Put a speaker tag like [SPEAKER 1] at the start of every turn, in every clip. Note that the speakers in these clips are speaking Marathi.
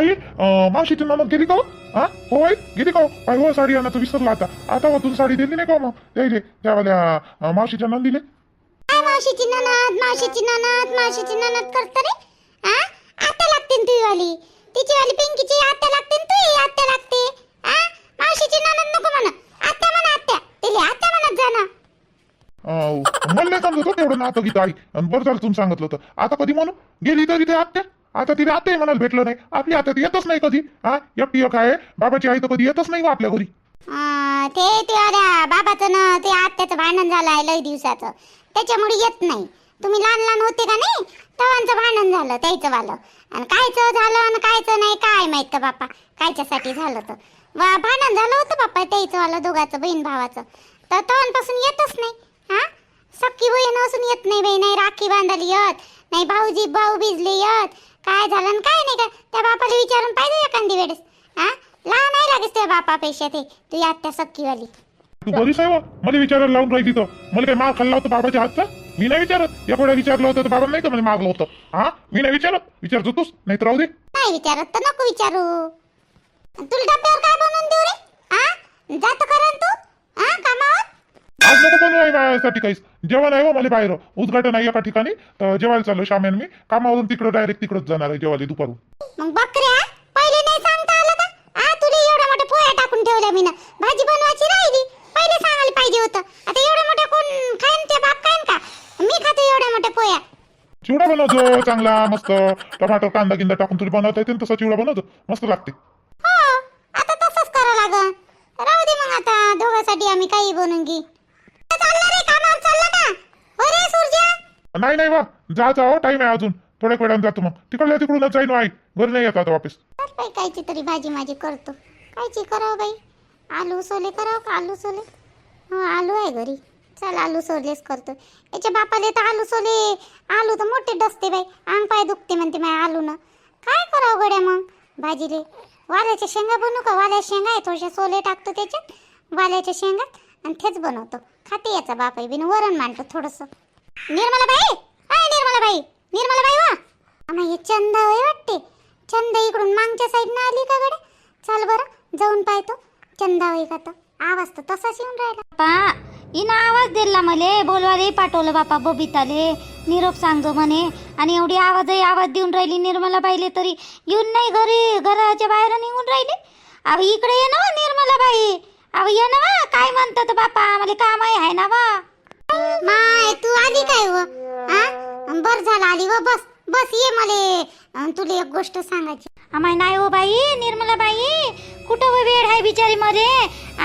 [SPEAKER 1] आई मावशीची ननद गेली का हो? हा? हो आई गेली का हो? आई हो साडी आणायचं विसरला आता. आता वाचून साडी दिली नाही का हो मग? त्याइले त्यावाल्या मावशीच्या नंदीले.
[SPEAKER 2] काय मावशीची ननद मावशीची ननद मावशीची ननद करत रे. हा? आत्या लागते ना तुझी वाली तिची वाली पिंकीची आत्या लागते ना तुझी आत्या लागते. हा? मावशीची ननद नको म्हणा. आत्या म्हणा आत्या. तिले आत्या म्हणत जा ना.
[SPEAKER 1] मला नाही समजत हो तेवढं नातं गीत आई. आणि बरं झालं तुम्ही सांगितलं तर आता कधी म्हणू? गेली तरी ते आत्या? आता तिला आत्या म्हणाल भेटलं नाही. आपली आता ती येतच नाही कधी. हा? एकटी एक आहे. बाबाची आई तर कधी येतच नाही हो आपल्या घरी.
[SPEAKER 2] ते ते बाबाचं ना ते आत्याचं भांडण झालं आहे लई दिवसाचं. त्याच्यामुळे येत नाही. तुम्ही लहान लहान होते का नाही? तवांचं भांडण झालं त्याचं वालं आणि कायचं झालं आणि कायचं नाही काय माहीत का बापा कायच्यासाठी झालं तर. वा भांडण झालं होतं बाप्पा त्याचं वालं दोघाचं बहीण भावाचं. तर तवांपासून येतच नाही. हा? सक्की बहीण असून येत नाही बाई नाही राखी बांधली येत नाही भाऊजी भाऊ भिजले येत काय झालं काय नाही का? त्या बापाला विचारून पाहिजे एखादी वेळेस. हा? लहान आहे लागेल त्या बापापेक्षा ते तू आत्या सक्कीवाली
[SPEAKER 1] तू बरीच आहे हो. मला विचारायला लावून राहिली तर मला काय माग खाल्ला होता बाबाच्या हातचा? मी नाही विचारत. एक वेळा विचारलं होतं तर बाबा नाही का मला मागलं होतं? हा? मी नाही विचारत. विचारतो तूच. नाही तर राहू दे.
[SPEAKER 2] नाही विचारत तर नको विचारू. तुला डब्यावर काय बनवून देऊ रे? हा? जात करा तू? हा? कामावर?
[SPEAKER 1] आज नको बनवू आहे माझ्यासाठी काहीच. जेवण आहे हो मला बाहेर. उद्घाटन आहे एका ठिकाणी. तर जेवायला चाललो शामेन मी. कामावरून तिकडं डायरेक्ट तिकडंच जाणार आहे जेवायला दुपारून.
[SPEAKER 2] मग बकऱ्या पहिले नाही सांगता आलं का? आ तुला टाकून ठेवल्या मी भाजी बनवायची राहिली. पहिले सांगायला पाहिजे होतं. आता कोण खाईन ते बाप खाईन का? मी खातो
[SPEAKER 1] चिवडा बनवतो चांगला मस्त. टमाटर कांदा गिंदा टाकून तुला बनवता येते ना तसा चिवडा बनवतो. मस्त लागते.
[SPEAKER 2] हो आता तसंच करा लागन. राहू दे मग आता. दोघांसाठी आम्ही काही बनवून घे
[SPEAKER 1] नाही नाही वा. जायचा हो टाइम आहे अजून. थोड्या वेळाने जातो मग. तिकडल्या तिकडूनच जाईन हो आई घरी नाही येत आता वापस.
[SPEAKER 2] बाई कायची तरी भाजी माझी करतो. कायची करावं बाई? आलू सोले करावं का? आलू सोले हो आलू आहे घरी. चल आलू सोलेच करतो. याच्या बापाले तर आलू सोले आलू तर मोठे डसते बाई. अंग पाय दुखते म्हणते माझ्या आलूनं. काय करावं गड्या मग? भाजीले. वाल्याच्या शेंगा बनवू का? वाल्या शेंगा आहे थोडेसे सोले टाकतो त्याच्यात. वाल्याच्या शेंगात. आणि तेच बनवतो. खाते याचा बाप आहे बिन वरण मांडतो थोडंसं. निर्मला बाई काय निर्मला बाई निर्मला बाई वा! आम्हा हे चंदा होय वाटते. चंदा इकडून मागच्या साईडनं आली का गडे चाल बरं जाऊन पाहतो. चंदा होय का तर? आवाज तर तसाच येऊन राहिला.
[SPEAKER 3] बापा हिनं आवाज दिला मले. बोलवायलाही पाठवलं बापा बबिताले. निरोप सांगतो म्हणे. आणि एवढी आवाजही आवाज देऊन राहिली निर्मला बाईले तरी. येऊन नाही घरी घराच्या बाहेर निघून राहिले. अहो इकडे ये ना हो, निर्मला बाई अहो ये ना वा काय म्हणतात बापा मला काम आहे ना वा
[SPEAKER 2] माय तू आली काय व हा बर झालं आली व बस बस ये मले. तुला एक गोष्ट सांगायची.
[SPEAKER 3] आम्हाला नाही हो बाई निर्मला बाई कुठं वेळ आहे बिचारी मध्ये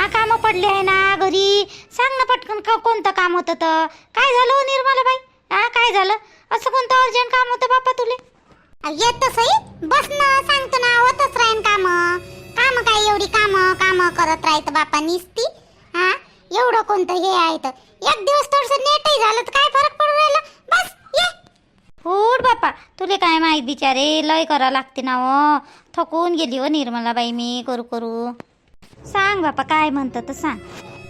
[SPEAKER 3] आ कामं पडले आहे ना घरी? सांग ना पटकन का कोणतं काम होतं तर काय झालं हो निर्मला बाई हा काय झालं? असं कोणतं अर्जंट काम होतं बापा तुले?
[SPEAKER 2] येत सई बस ना सांगतो ना होतच राहीन काम. काम काय? एवढी काम काम करत राहत बापा निसती. हा? एवढं कोणतं हे आहे तर? एक दिवस थोडस नेटही झालं तर काय फरक पडू राहिला? बस ये.
[SPEAKER 3] उठ बापा तुले काय माहीत बिचारे लय करा लागते ना हो. थकून गेली हो निर्मला बाई मी करू करू. सांग बापा काय म्हणतं तर सांग.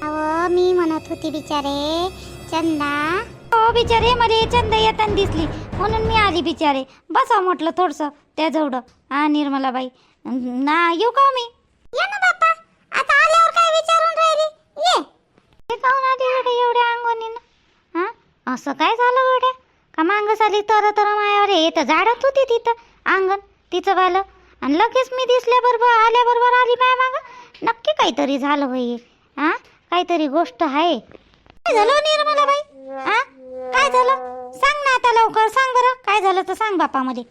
[SPEAKER 2] अहो मी म्हणत होती बिचारे चंदा.
[SPEAKER 3] हो बिचारे मला चंदा येताना दिसली. म्हणून मी आली बिचारे. बसा म्हटलं थोडंसं त्याजवळ हा निर्मला बाई. ना येऊ का हो मी?
[SPEAKER 2] ये ना बापा आता आल्यावर काय विचारून राहिली? ये.
[SPEAKER 3] हे काहून आली गड्या एवढ्या अंगोनीनं हा? असं काय झालं गड्या? का मांगस आली तर तर मायावर? हे तर झाडत होती तिथं अंगण तिचं वालं आणि लगेच मी दिसल्याबरोबर आल्याबरोबर आली माया मागं. नक्की काहीतरी झालं होई हा. काहीतरी गोष्ट आहे. काय झालं निर्मला बाई? हा? काय झालं? सांग ना आता लवकर सांग बरं. काय झालं तर सांग बापा मध्ये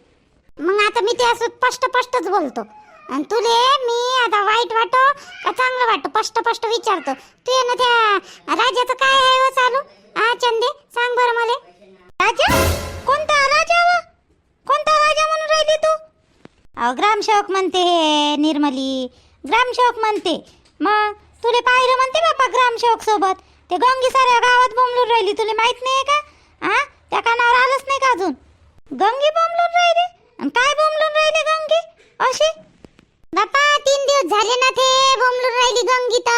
[SPEAKER 2] मग आता मी ते असं स्पष्ट स्पष्टच बोलतो. आणि तुले मी आता वाईट वाटो का चांगलं वाटतो स्पष्ट स्पष्ट विचारतो. तू ये ना त्या राजाचं काय आहे हो चालू? हा चंदे सांग बरं मला.
[SPEAKER 3] राजा? कोणता राजा वा? कोणता राजा म्हणून राहिली तू? अहो ग्रामसेवक म्हणते हे निर्मली. ग्रामसेवक म्हणते. मग तुले पाहिलं म्हणते बापा ग्रामसेवक सोबत? ते गंगी साऱ्या गावात बोंबलून राहिली. तुला माहीत नाही का? हा त्या कानावर आलंच नाही का अजून? गंगी बोंबलून राहिली? आणि काय बोंबलून राहिली गंगी? अशी?
[SPEAKER 2] बापा तीन दिवस झाले ना ते बोंबलून राहिली गंगीता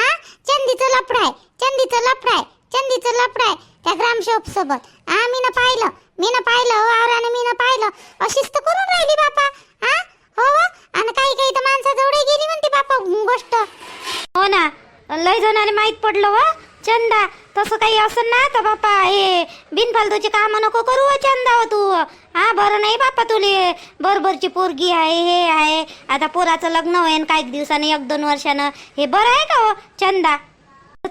[SPEAKER 2] आ? चंदीचं लफड आहे चंदीचं लफड आहे चंदीचं लफड आहे त्या ग्रामशोप सोबत. आ मी ना पाहिलं मी ना पाहिलं हो आराने मी ना पाहिलं. अशीच तर करून राहिली बापा. आ? हो, हो. आणि काही काही तर माणसाजवळ गेली म्हणते बापा गोष्ट. हो
[SPEAKER 3] ना लय जणांनी माहीत पडलं वा चंदा तसं काही असं ना तर बापा हे बिनफालतूचे काम नको करू हो चंदा हो तू. हा बरं नाही बापा तुले. बरोबरची पोरगी आहे हे आहे. आता पोराचं लग्न होईन काही दिवसाने एक दोन वर्षानं. हे बरं आहे का हो चंदा?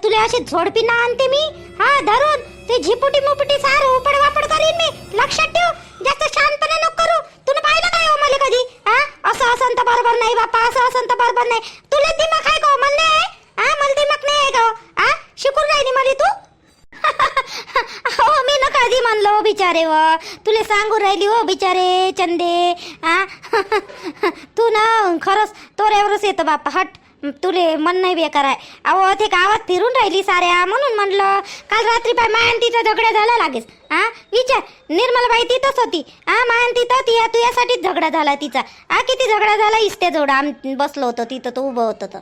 [SPEAKER 3] तुले अशी झोडपी ना आणते मी? हा धरून. ते झिपुटी मुपुटी सार उपड वापड करीन मी. लक्षात ठेव. जास्त शांतपणे नको करू. तुला पाहिलं काय हो मला कधी? हा असं असं तर बरोबर नाही बापा असं असं तर बरोबर नाही. तुला दिमाग आहे का हो? मला नाही? आहे हा मला दिमाग नाही आहे का हो? हा? शिकून राहिली मला तू? हो मी न कधी मानलो हो बिचारे व. तुले सांगू राहिली हो बिचारे चंदे. आ? तू ना खरंच तोऱ्यावरच येतं बापा हट. तुले मन नाही बेकार आहे. अहो ते गावात फिरून राहिली साऱ्या म्हणून म्हणलं. काल रात्री पाय मायन तिचा झगडा झाला लागेस. हा विचार. निर्मलाबाई तिथंच होती. हा मायन तिथं ती तुझ्यासाठीच झगडा झाला तिचा. हा किती झगडा झाला? इस्ते जोडा आम बसलो होतो तिथं तो उभं होतं तर.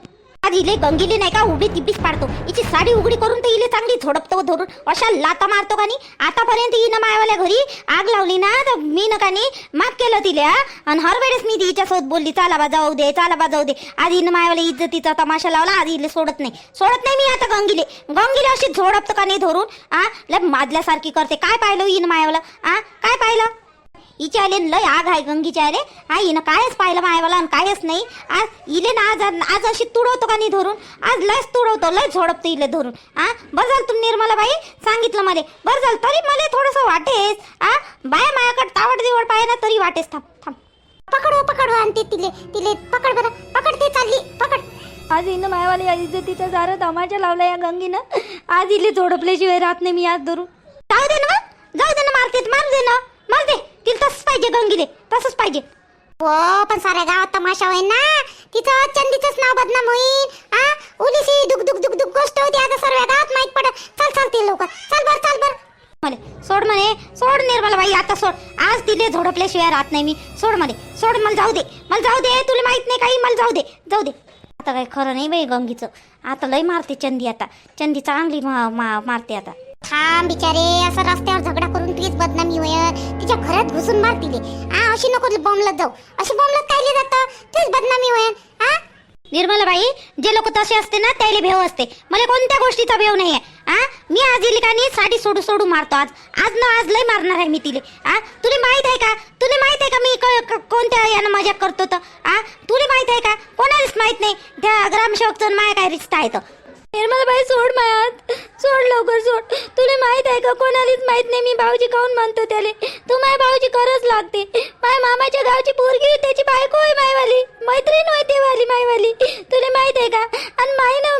[SPEAKER 3] आज इले गंगीले नाही का उभी तिब्बीच पाडतो. हिची साडी उघडी करून तर इले चांगली झोडपतो धरून. अशा लाता मारतो का नाही आतापर्यंत हिनं मायावाल्या घरी आग लावली ना तर मी न का नाही माफ केलं तिले आणि हर वेळेस मी तिच्यासोबत बोलली चाला बा जाऊ दे चाला बा जाऊ दे. आज हिनं मायावाल्या इज्जतीचा तमाशा लावला आज इले सोडत नाही. सोडत नाही मी आता गंगीले. गंगीले अशी झोडपतो का नाही धरून आ लय माजल्यासारखी करते. काय पाहिलं हिनं मायावाला आ हिच्या आले लय आग आहे गंगीच्या आले. हा हिनं कायच पाहिलं मायवाला आणि कायच नाही. आज इले ना आज आज अशी तुडवतो का नाही धरून? आज लयच तुडवतो लय झोडपतो इले धरून. हा बरं झालं तू निर्मला बाई सांगितलं मला. बरं झालं तरी मला थोडंसं वाटेस. हा बाया मायाकडे तावड दिवड पाहिजे ना तरी वाटेस. थांब थांब.
[SPEAKER 2] पकडव पकडव आणते तिले. तिले पकड बरं. पकड ते चालली. पकड.
[SPEAKER 3] आज हिनं मायावाली या इज्जतीचा सारा तमाशा लावला या गंगीनं आज इले झोडपल्याशिवाय राहत नाही मी आज धरून. जाऊ दे ना. जाऊ दे ना मारते मारू दे ना. मार दे. तिला तसंच पाहिजे गंगीले तसंच पाहिजे.
[SPEAKER 2] हो पण साऱ्या गावात तमाशा होईल ना. तिचं चंदीचंच नाव बदनाम होईल हा उलीशी दुख दुख दुख दुख गोष्ट होती आता सर्व गावात. माहीत पडत चल चल ते लवकर. चल बर चल बर.
[SPEAKER 3] मले सोड म्हणे सोड निर्मला बाई आता सोड. आज तिले झोडपल्याशिवाय राहत नाही मी. सोड मले सोड मला जाऊ दे. मला जाऊ दे तुला माहीत नाही काही मला जाऊ दे जाऊ दे. आता काही खरं नाही बाई गंगीचं. आता लय मारते चंदी आता. चंदी चांगली मा- मा- मारते आता.
[SPEAKER 2] थांब बिचारे असं रस्त्यावर झगडा करून तीच बदनामी होईल तिच्या घरात घुसून मार तिले हा अशी नको बॉम्बलत जाऊ. अशी बॉम्बलत कायले जातं? तीच बदनामी होईल हा
[SPEAKER 3] निर्मला बाई जे लोक तसे असते ना त्याला भेव असते. मला कोणत्या गोष्टीचा भेव नाहीये. आ? मी आज इली का नाही साडी सोडू सोडू मारतो आज. आज ना आज लय मारणार आहे मी तिले. आ? तुला माहीत आहे का? तुला माहीत आहे का मी कोणत्या यानं मजाक करतो तर आ? तुला माहीत आहे का? कोणालाच माहीत नाही. त्या ग्रामसेवकचं माया काय रिश्ता आहे तर निर्मला बाई सोड मायात. सोड लवकर सोड. तुला माहीत आहे का? कोणालाच माहीत नाही. मी भाऊजी काऊन म्हणतो त्याले? तू माय भाऊजी खरंच लागते. माय मामाच्या गावची पोरगी त्याची बायको आहे मायवाली. मैत्रीण होय ते वाली मायवाली. तुला माहीत आहे का? आणि माय ना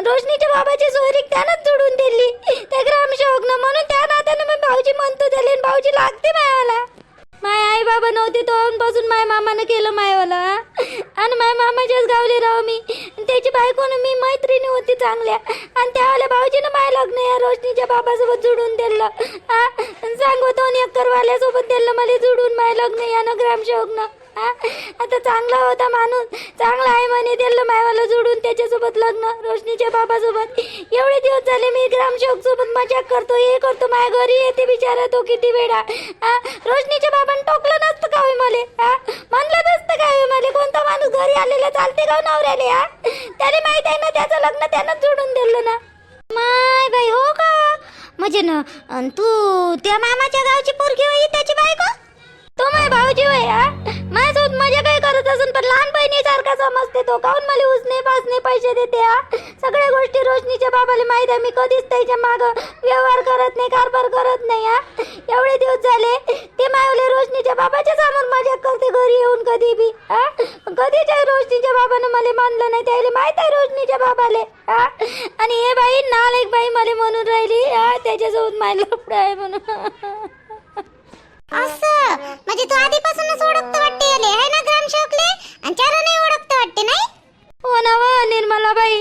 [SPEAKER 3] रोशनीच्या बाबाची सोयरी त्यानंच जोडून दिली. त्या ग्रामसेवकनं. म्हणून त्या नात्यानं मी भाऊजी म्हणतो त्याले भाऊजी लागते मायाला. माय आई बाबा नव्हते पासून माय मामानं केलं मायवाला आणि माय मामाच्याच गावले राव मी. आणि त्याची बायकोनं मी मैत्रिणी होती चांगल्या. आणि त्यावाल्या भाऊजीनं माय लग्न या रोशनीच्या बाबासोबत जुडून दिलं हा? आणि दोन एकरवाल्यासोबत दिलं मला जुडून माय लग्न यानं ग्रामसेवकनं. आता चांगला होता माणूस. चांगला आहे म्हणे. दिलं मायवाला जोडून त्याच्यासोबत लग्न रोशनीच्या बाबासोबत. एवढे दिवस झाले मी ग्रामसेवक सोबत मजाक करतो हे करतो. माय घरी येते बिचारा तो किती वेळा. हा रोशनीच्या बाबांनी टोकलं नसतं का मले? हा म्हणलं नसतं का मले? कोणता माणूस घरी आलेला चालते का हो नवऱ्याले हा त्याला माहीत आहे ना त्याचं लग्न त्यानं जोडून दिलं ना. माय बाई हो का? म्हणजे ना अन तू त्या मामाच्या गावची पोरगी होई त्याची बायको? तो माय भाऊजी होय हा? माझ्यासोबत मजा काय करत असून? पण लहान बहिणीसारखा समजते तो. काऊन मला उसने पासने पैसे देते हा? सगळ्या गोष्टी रोशनीच्या बाबाला माहीत आहे. मी कधीच त्याच्या माग व्यवहार करत नाही कारभार करत नाही हा? एवढे दिवस झाले ते मायवले रोशनीच्या बाबाच्या समोर मजा करते घरी येऊन कधी बी हा? कधीच रोशनीच्या बाबानं मला मानलं नाही. त्याला माहीत आहे रोशनीच्या बाबाले हा? आणि हे बाई नाल एक बाई मला म्हणून राहिली हा? त्याच्यासोबत माझं लफडं आहे म्हणून.
[SPEAKER 2] असं? म्हणजे तू आधीपासूनच ओळखतो वाटते याले आहे ना ग्रामसेवकले? आणि चार नाही ओळखतो वाटते नाही?
[SPEAKER 3] हो ना व निर्मलाबाई.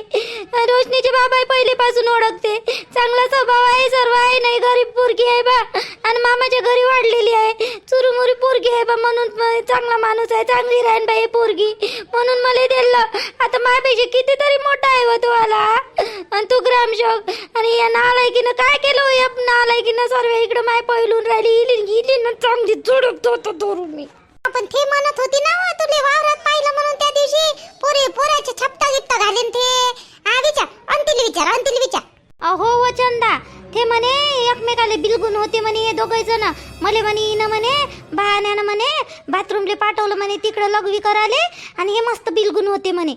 [SPEAKER 3] रोशनीचे बाबा पहिलेपासून ओळखते. चांगला स्वभाव आहे सर्व आहे नाही गरीब पोरगी आहे बा. आणि मामाच्या घरी वाढलेली आहे. चुरुमुरी पोरगी आहे बा म्हणून चांगला माणूस आहे चांगली राहीन बाई पोरगी. म्हणून मला दिलं. आता माझ्यापेक्षा कितीतरी मोठा आहे व तो आला. आणि तू ग्रामशोक आणि या नालायकीनं काय केलं हो या नालायकीनं? सर्व इकडं माय पहिलून राहिली इली इली ना चांगली झुडप होतो धरून मी.
[SPEAKER 2] पण ते म्हणत होती ना हो, तुले वावरात पाहिलं म्हणून त्या दिवशी पोरे पोराचे छपटा गिपटा घालीन ते. हा
[SPEAKER 3] विचार अंतिल
[SPEAKER 2] विचार अंतिल विचार.
[SPEAKER 3] अहो वचनदा ते म्हणे एकमेकाला बिलगुन होते म्हणे हे दोघे जण. मले म्हणे हिनं म्हणे बहाण्यानं म्हणे बाथरूमले पाठवलं म्हणे तिकडं लघवी कराले आणि हे मस्त बिलगुन होते म्हणे.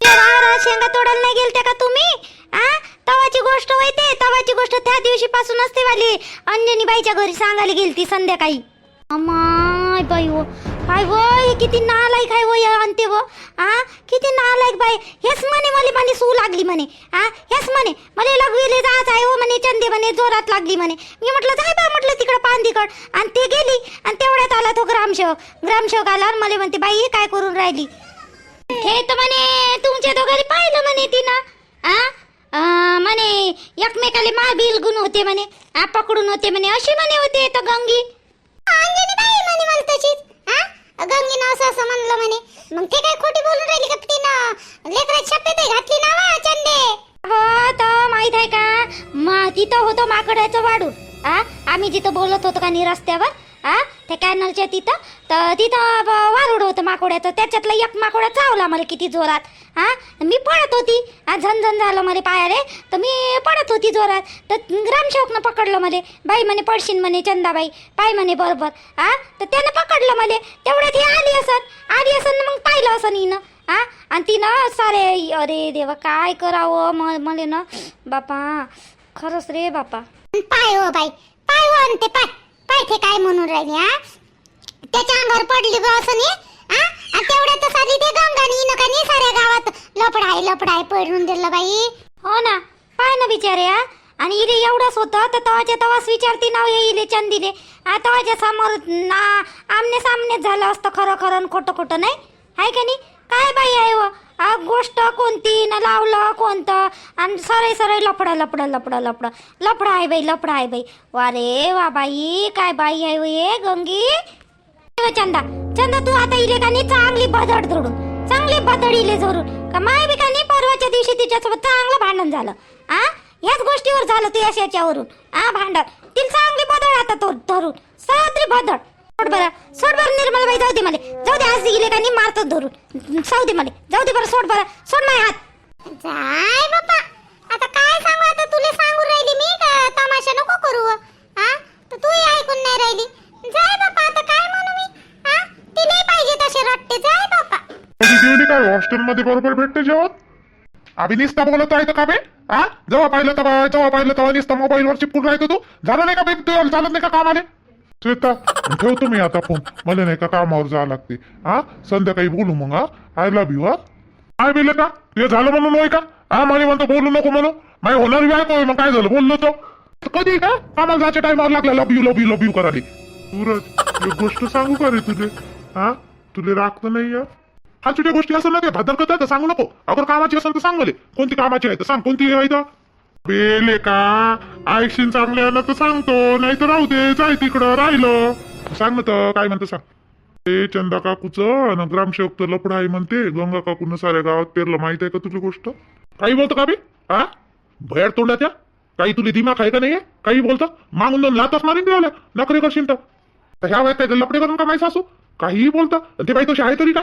[SPEAKER 3] शेंगा तोडायला नाही गेलते का तुम्ही? आ? तवाची गोष्ट होते तवाची गोष्ट त्या दिवशी पासून असते वाली अंजनी बाईच्या घरी सांगायला गेलती संध्याकाळी. अम्मा अमाय बाई हो. काय व हे किती नालायक आहे वो या अंते वो. आ किती नालायक बाई. हेच म्हणे मला म्हणे सू लागली म्हणे. आ हेच म्हणे मला लघवीले जायचं आहे हो म्हणे चंदे म्हणे जोरात लागली म्हणे. मी म्हटलं जाय बा म्हटलं तिकडं पांदीकड. आणि ते गेली आणि तेवढ्यात आला तो ग्रामसेवक. ग्रामसेवक आला आणि मला म्हणते बाई हे काय करून राहिली? हे तर म्हणे तुमच्या दोघांनी पाहिलं म्हणे तिनं. आ? म्हणे एकमेकाले मा बिलगुन होते म्हणे आ पकडून होते म्हणे अशी म्हणे होते तर गंगी.
[SPEAKER 2] अंजनी बाई म्हणे मला तशीच. हा? गंगीनं असं असं म्हणलं म्हणे. मग ते काय खोटी बोलून राहिली का तिनं? लेकरात शब्द घातली ना वा चंदे.
[SPEAKER 3] हो तो माहीत आहे का? मा तिथं होतो माकडाचं वाडू. आ आम्ही जिथं बोलत होतो का नी रस्त्यावर? आ त्या कॅनलच्या तिथं? तर तिथं वारुड होतं माकोड्याचं. त्याच्यातलं एक माकोडा चावला मला किती जोरात. हा? मी पळत होती. झनझन झालं मला पायाले. तर मी पळत होती जोरात. तर ग्रामसेवकनं पकडलं मला. बाई म्हणे पडशीन म्हणे चंदाबाई. पाय म्हणे बरोबर. हा? तर त्यानं पकडलं मला. तेवढ्यात ही आली असन आली असन मग पाहिलं असं हिनं. आ आणि तिनं सारे अरे देवा काय करावं म मला ना? बापा खरंच रे बापा.
[SPEAKER 2] पाय हो बाई. पाय हो आणि ते पाय. पाय ते काय म्हणून राहिली हा? त्याच्या अंगावर पडली ग असं नी हा आणि तेवढ्यातच ते गंगानी नका नी साऱ्या गावात लपडाय लपडाय पडून दिलं बाई.
[SPEAKER 3] हो ना पाय ना बिचारे हा आणि इले एवढंच होतं तर तवाच्या तवाच विचारती नाव हे इले चंदीले. तवाच्या समोर ना आमने सामनेच झालं असतं खरं खरं आणि खोटं खोटं नाही? हाय का नाही? काय बाई आहे व आ गोष्ट कोणती? ना लावलं कोणतं? आणि सरळ सरळ लपडा लपडा लपडं लपडं लपडा आहे बाई लपडा आहे बाई. वा रे वा बाई काय बाई आहे हो हे गंगी? चंदा चंदा तू आता इले का नाही चांगली बदड धरून चांगली बदड इले धरून. का माय बी का नाही परवाच्या दिवशी तिच्यासोबत चांगलं भांडण झालं? आ? ह्याच गोष्टीवर झालं तू याच याच्यावरून. आ भांडण? तिला चांगली बदड आता तो धरून. सात्री बदड सोड बरं सोड बरं निर्मल बाई जाऊ दे मला. जाऊ दे आज इले का नाही मारतो धरून. जाऊ दे मला. जाऊ दे बरं सोड बरं. सोड माय हात.
[SPEAKER 2] जाय बापा आता काय सांगू आता तुला सांगू राहिली मी तमाशा नको करू हा तू ऐकून नाही राहिली. जाय बापा आता काय म्हणू नाही पाहिजे तसे रट्टे जाय बापा
[SPEAKER 1] कधी गेली काय? हॉस्टेलमध्ये बरोबर भेटते जेवण? आम्ही निस्ता बोलत आहे का बे हा? जेव्हा पाहिलं तेव्हा जेव्हा पाहिलं तेव्हा निस्ता मोबाईलवर चिपकून राहतो तू. झालं नाही का बे तू चालत नाही का कामाले? श्वेता ठेवतो मी आता फोन. मला नाही का कामावर जावं लागते. हा? संध्याकाळी बोलू मग हा? आय लव्ह यू हा? काय बिल का? ते झालं म्हणून होय का? हा मला म्हणतो बोलू नको म्हणून माझी होणार बी आहे मग काय झालं? बोललो तो. कधी का? कामाला जायच्या टायमावर लागला. Love you love you love you करायला. सूरज एक गोष्ट सांगू का रे तुझे हा? तुले राखत तर नाही हा छोट्या गोष्टी असं ना ते भादर करता तर सांगू नको. अगर कामाची असेल तर सांग मला कोणती कामाची आहे तर सांग. कोणती आहे तर बेले का? ऐकशील चांगल्या तर सांगतो नाही तर राहू दे जाय तिकडं राहिलं. सांग ना तर काय म्हणतो सांग. ते चंदा काकूचं आणि ग्रामसेवक तर लपडा आहे म्हणते. गंगा काकून साऱ्या गावात पेरलं. माहीत आहे का तुझी गोष्ट? काही बोलतो का बे? हा? भयाड तोंडाच्या काही तुला दिमाग आहे का नाही काही बोलतं? मागून दोन लात मारीन देवाला नखरे करशील तर. तर ह्या वयात लपडे करून का माहिती असू काहीही बोलत. ते बाई तशी आहे तरी का?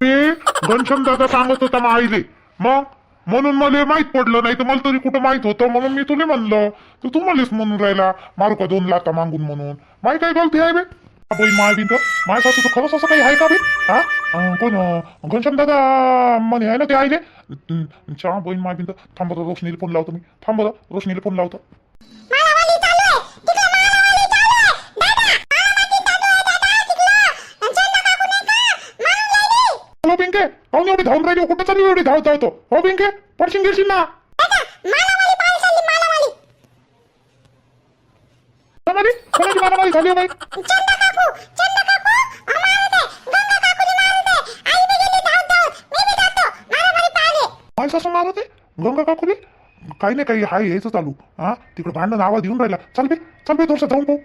[SPEAKER 1] ते घनश्याम दादा सांगत होता मग आईले मग? म्हणून मला माहीत पडलं नाही तर मला तरी कुठं माहीत होतं? म्हणून मी तुला म्हणलं तर तू मलाच म्हणून राहिला मारू का दोन लाता मागून म्हणून. माही काय गलती आहे बे? बाई माय बिन माय सासू तर खरंच असं काही आहे का बे? हा? अं, कोण अं, घनश्याम दादा म्हणे आहे ना ते आईले? अं, चहा बहीण माय बिन थांब बरं, रोशनीला फोन लावतो मी. थांब बरं, रोशनीला फोन लावतो
[SPEAKER 2] चालू आहे तिकडे मालावाली चालू आहे दादा मालावाली चालू आहे दादा तिकडे चंदा काकू नाही का मारून
[SPEAKER 1] हॅलो पिंके काऊन एवढी धावून राहिली कुठं चालली एवढी धावत धावतो? हो पिंके पडशील घेशील ना? कोणाची मारामारी झाली बाई?
[SPEAKER 2] मी
[SPEAKER 1] मारत? आहे गंगा काकुली? काही नाही काही हाय यायचं चालू. हा? तिकडे भांडण आवाज येऊन राहिला. चल बे चल बे थोडस जाऊन पाहू.